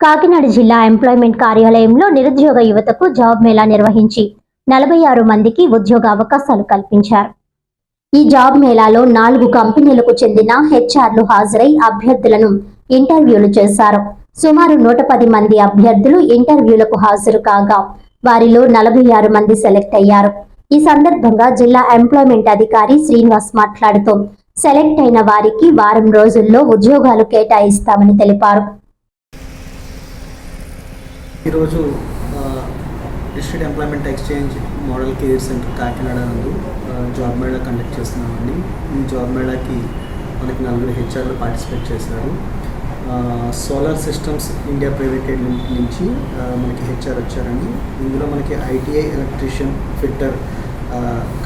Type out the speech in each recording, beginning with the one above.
కాకినాడ జిల్లా ఎంప్లాయ్మెంట్ కార్యాలయంలో నిరుద్యోగ యువతకు జాబ్ మేళా నిర్వహించి నలభై ఆరు మందికి ఉద్యోగ అవకాశాలు కల్పించారు. ఈ జాబ్ మేళాలో నాలుగు కంపెనీలకు చెందిన హెచ్ఆర్లు హాజరై అభ్యర్థులను ఇంటర్వ్యూలు చేశారు. సుమారు నూట పది మంది అభ్యర్థులు ఇంటర్వ్యూలకు హాజరు కాగా వారిలో నలభై ఆరు మంది సెలెక్ట్ అయ్యారు. ఈ సందర్భంగా జిల్లా ఎంప్లాయ్మెంట్ అధికారి శ్రీనివాస్ మాట్లాడుతూ సెలెక్ట్ అయిన వారికి వారం రోజుల్లో ఉద్యోగాలు కేటాయిస్తామని తెలిపారు. ఈరోజు district employment exchange model care centre Kakinada నందు జాబ్ మేళా కండక్ట్ చేస్తున్నామండి. ఈ జాబ్ మేళాకి మనకి నలుగురు హెచ్ఆర్లు పార్టిసిపేట్ చేశారు. Solar systems India private limited నుంచి మనకి హెచ్ఆర్ వచ్చారండి. ఇందులో మనకి ఐటీఐ ఎలక్ట్రీషియన్ ఫిట్టర్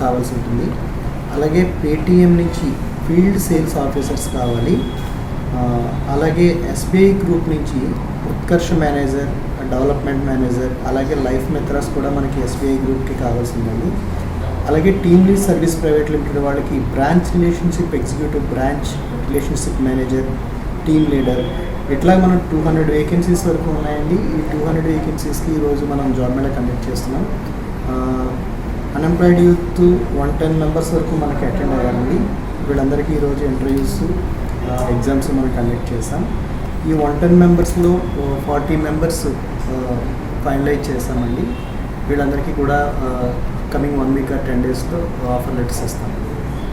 కావాల్సి ఉంటుంది. అలాగే పేటిఎం నుంచి ఫీల్డ్ సేల్స్ ఆఫీసర్స్ కావాలి. అలాగే ఎస్బీఐ గ్రూప్ నుంచి ఉత్కర్ష మేనేజర్ డెవలప్మెంట్ మేనేజర్ అలాగే లైఫ్ మిత్రాస్ కూడా మనకి ఎస్బీఐ గ్రూప్కి కావాల్సిందండి. అలాగే team lead service private limited వాళ్ళకి branch relationship executive branch relationship manager team leader. ఇట్లా మనం టూ హండ్రెడ్ వేకెన్సీస్ వరకు ఉన్నాయండి. ఈ టూ హండ్రెడ్ వేకెన్సీస్కి ఈరోజు మనం జాబ్ మేళ కండక్ట్ చేస్తున్నాం. Unemployed youth one ten members వరకు మనకి అటెండ్ అయ్యారండి. వీళ్ళందరికీ ఈరోజు ఇంటర్వ్యూస్ ఎగ్జామ్స్ మనం కండక్ట్ చేసాం ఈ వన్ టెన్ మెంబర్స్లో ఫార్టీ మెంబర్స్ ఫైనలైజ్ చేస్తామండి వీళ్ళందరికీ కూడా coming one week or ten డేస్లో ఆఫర్ లెటర్స్ ఇస్తాం.